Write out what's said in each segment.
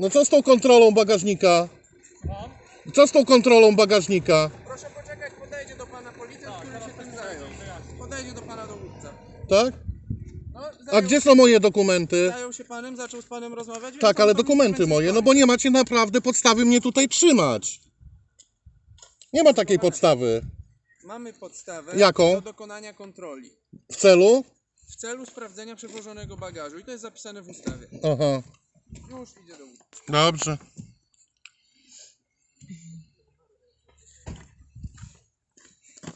No co z tą kontrolą bagażnika? Co z tą kontrolą bagażnika? Proszę poczekać, podejdzie do pana policjant, który się tym zajął. Podejdzie do pana dowódca. Tak? No, A zajął, gdzie są moje dokumenty? zajął się panem, zaczął z panem rozmawiać. więc Tak, pan ale dokumenty więcej moje, no bo nie macie naprawdę podstawy mnie tutaj trzymać. Nie ma takiej podstawy. Mamy podstawę Jaką? do dokonania kontroli W celu? w celu sprawdzenia przewożonego bagażu i to jest zapisane w ustawie. Aha. Już idzie dowódca. Dobrze.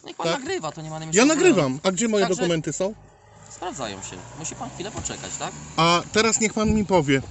Niech pan Tak. nagrywa, to nie ma najmniejszego Ja problemu. nagrywam. A gdzie moje Także- dokumenty są? Sprawdzają się. Musi pan chwilę poczekać, tak? A teraz niech pan mi powie.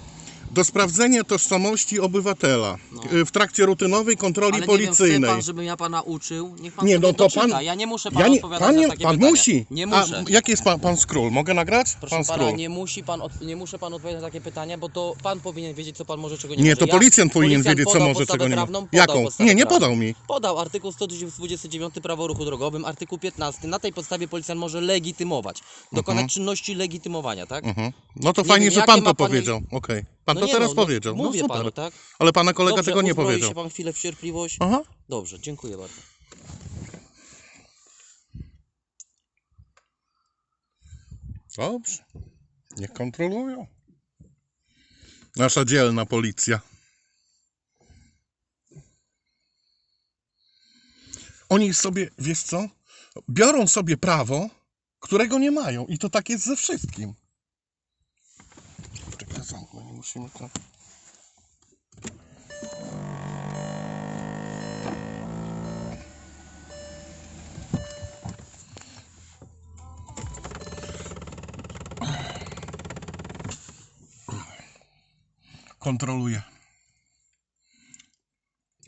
Do sprawdzenia tożsamości obywatela y, w trakcie rutynowej kontroli No. Ale nie wiem, policyjnej. pan, żebym ja pana uczył? Niech pan Nie, no to doczyta. pan- Ja nie muszę pana Ja nie, odpowiadać pan, na nie, takie pan pytania. musi. Nie A muszę. jaki jest pan, pan skról? Mogę nagrać? Proszę pan pana, nie musi pan, od, nie muszę pan odpowiadać na takie pytania, bo to pan powinien wiedzieć, co pan może, czego nie, Nie, może. to Ja- policjant powinien policjant wiedzieć, co może, czego nie może. Jaką? Nie, nie podał mi. Podał artykuł 129 Prawo o ruchu drogowym, artykuł 15. Na tej podstawie policjant może legitymować, dokonać czynności legitymowania, tak? Mhm. No to Nie fajnie, wiem, że pan to powiedział. Okej. Pan No to teraz no, no, powiedział. No Mówię super. panu, tak? Ale pana kolega Dobrze, tego nie powiedział. się pan chwilę w cierpliwość. Aha. Dobrze, dziękuję bardzo. Dobrze. Niech kontrolują. Nasza dzielna policja. Oni sobie, wiesz co? Biorą sobie prawo, którego nie mają. I to tak jest ze wszystkim. Musimy to... Kontroluję.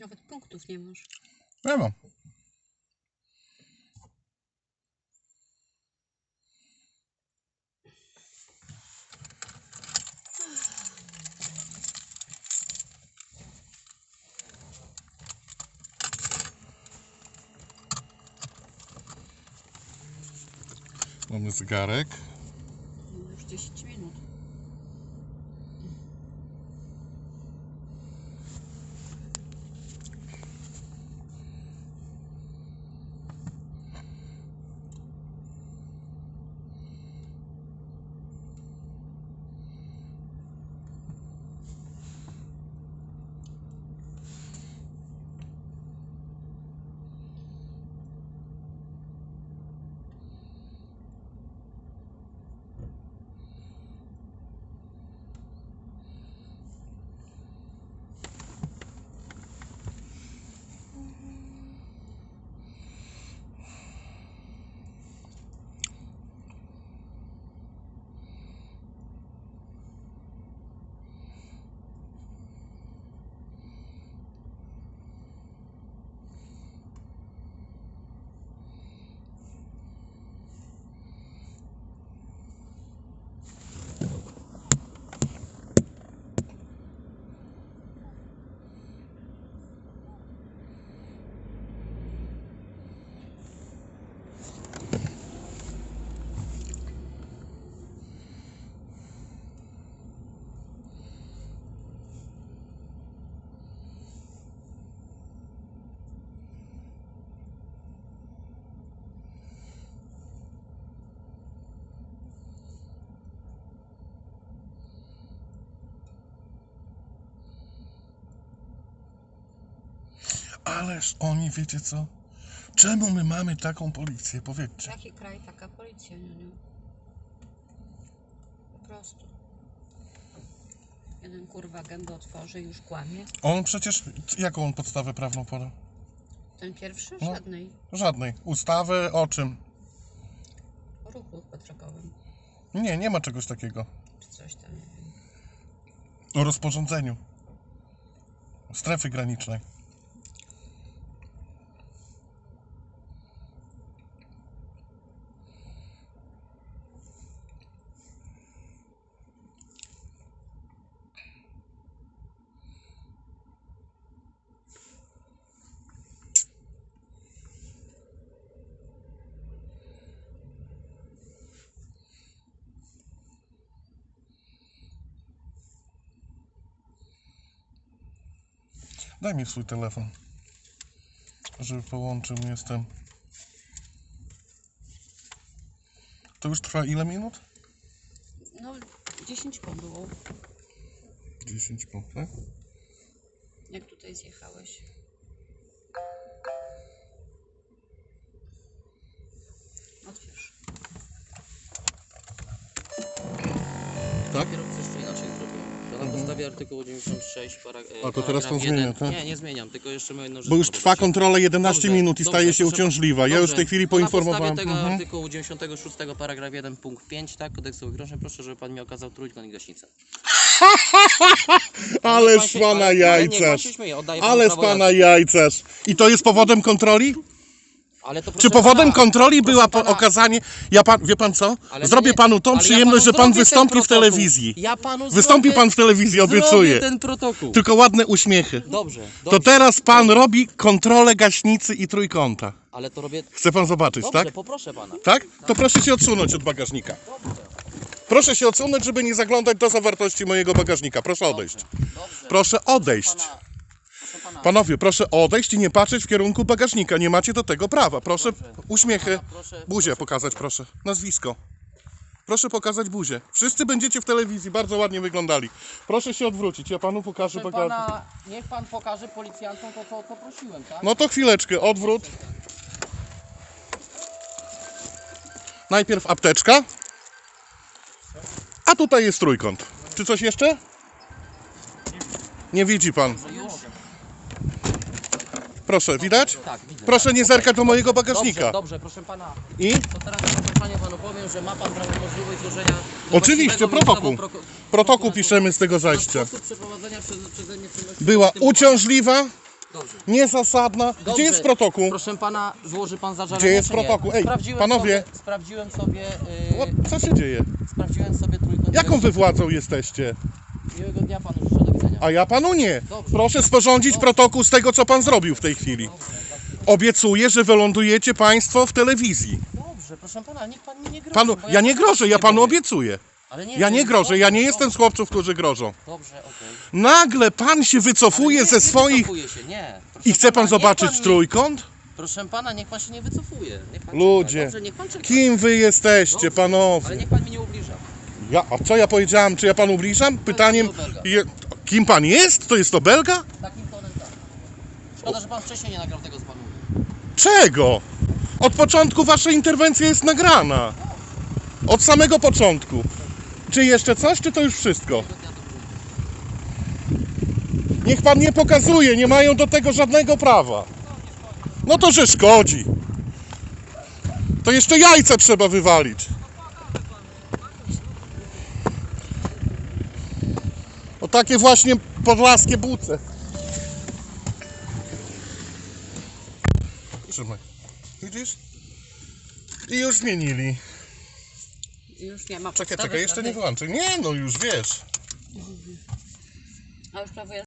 Nawet punktów nie masz. Nie mam. Mamy zegarek. Już 10 minut. Ależ oni, wiecie co? Czemu my mamy taką policję? Powiedzcie. Jaki kraj, taka policja, nie, nie? Po prostu. Jeden kurwa gębę otworzy i już kłamie. On przecież, jaką on podstawę prawną podał? Ten pierwszy? No. Żadnej. Żadnej. Ustawy o czym? O ruchu drogowym. Nie, nie ma czegoś takiego. Czy coś tam, nie wiem. O rozporządzeniu. Strefy granicznej. Daj mi swój telefon, żeby połączył mnie z tym. To już trwa ile minut? No, 10 po było, 10 po, tak? jak tutaj zjechałeś. Otwierz. Tak? Jeszcze podstawie artykułu 96 para, e, A to teraz jeden- zmienia, tak? Nie, nie zmieniam, tylko jeszcze mamy jedną rzecz. Bo już trwa kontrola 11 Dobrze, minut i dobrze, staje się proszę uciążliwa. Ja już w tej chwili to Na poinformowałem. podstawie tego Mhm. artykułu 96 paragraf 1 punkt 5 tak, kodeksu wykroczeń proszę, żeby pan mi okazał trójkąt i gaśnicę. Ale pana niech pan jajcarz. się śmieje, oddaję panu Ale z prawo pana jazdy. jajcarz. I to jest powodem kontroli? Ale to Czy proszę powodem pana, kontroli proszę była po pana, okazanie. Ja pan, wie pan co? ale Zrobię nie- panu tą ale ja przyjemność, że panu pan zrobię ten wystąpi w protokół. telewizji. Ja panu Wystąpi zrobię- pan w telewizji, zrobię obiecuję. ten protokół. Tylko ładne uśmiechy. Dobrze, To dobrze. teraz pan robi kontrolę gaśnicy i trójkąta. Ale to robię... Chce pan zobaczyć, Dobrze, tak? poproszę pana. Tak? To proszę się odsunąć od bagażnika. Proszę się odsunąć, żeby nie zaglądać do zawartości mojego bagażnika. Proszę odejść. Proszę odejść. Pana. Panowie, proszę odejść i nie patrzeć w kierunku bagażnika. Nie macie do tego prawa. Proszę uśmiechy. Buzię pokazać, proszę. Nazwisko. Proszę pokazać buzię. Wszyscy będziecie w telewizji, bardzo ładnie wyglądali. Proszę się odwrócić, ja panu pokażę Proszę bagażnik. pana, niech pan pokaże policjantom to, co, co prosiłem, tak? No to chwileczkę, odwrót. Najpierw apteczka. A tutaj jest trójkąt. Czy coś jeszcze? Nie widzi pan. Proszę, widać? Tak, widzę. Proszę nie zerkać do mojego Dobrze, bagażnika. dobrze, proszę pana. I? To teraz na zaproszenie panu powiem, że ma pan prawo możliwość złożenia... do Oczywiście, właściwego protokół. proko- Protokół piszemy z tego zajścia. sposób przeprowadzenia przez, przeze mnie czynności Była uciążliwa, Dobrze. niezasadna. Gdzie Dobrze. jest protokół? Proszę pana, złoży pan zażalenie, Gdzie jest czy nie? protokół? Ej, panowie. Sobie, sprawdziłem sobie... Yy, What? Co się dzieje? sprawdziłem sobie trójkąt... Jaką wy władzą jesteście? Miłego dnia panu życzę, do widzenia. A ja panu nie. Dobrze. Proszę sporządzić protokół z tego, co pan zrobił w tej chwili. Obiecuję, że wylądujecie państwo w telewizji. Dobrze, proszę pana, niech pan mi nie grozi. Panu, bo ja nie grożę, ja panu obiecuję. Ale nie Ja nie grożę, ja nie jestem z chłopców, którzy grożą. Dobrze, okej. Nagle pan się wycofuje nie, ze nie swoich wycofuję się, nie. Proszę i chce pan niech zobaczyć pan mi- trójkąt? Proszę pana, niech pan się nie wycofuje. Niech pan Ludzie, czeka. Dobrze, niech pan czeka. Kim wy jesteście, Dobrze, panowie? Ale niech pan mi nie ubliża. Ja, a co ja powiedziałem? Czy ja panu ubliżam? Pytaniem, je, kim pan jest? To jest to Belga? Takim tonem tak. Szkoda, że pan wcześniej nie nagrał tego z panu. Czego? Od początku wasza interwencja jest nagrana. Od samego początku. Czy jeszcze coś, czy to już wszystko? Niech pan nie pokazuje, nie mają do tego żadnego prawa. No to, że szkodzi. To jeszcze jajce trzeba wywalić. Takie właśnie podlaskie buce. Trzymaj. Widzisz? I już zmienili. Już nie ma Czekaj, podstawy czekaj, jeszcze nie prawnej. wyłączę. Nie, no już wiesz. A już prawo jazdy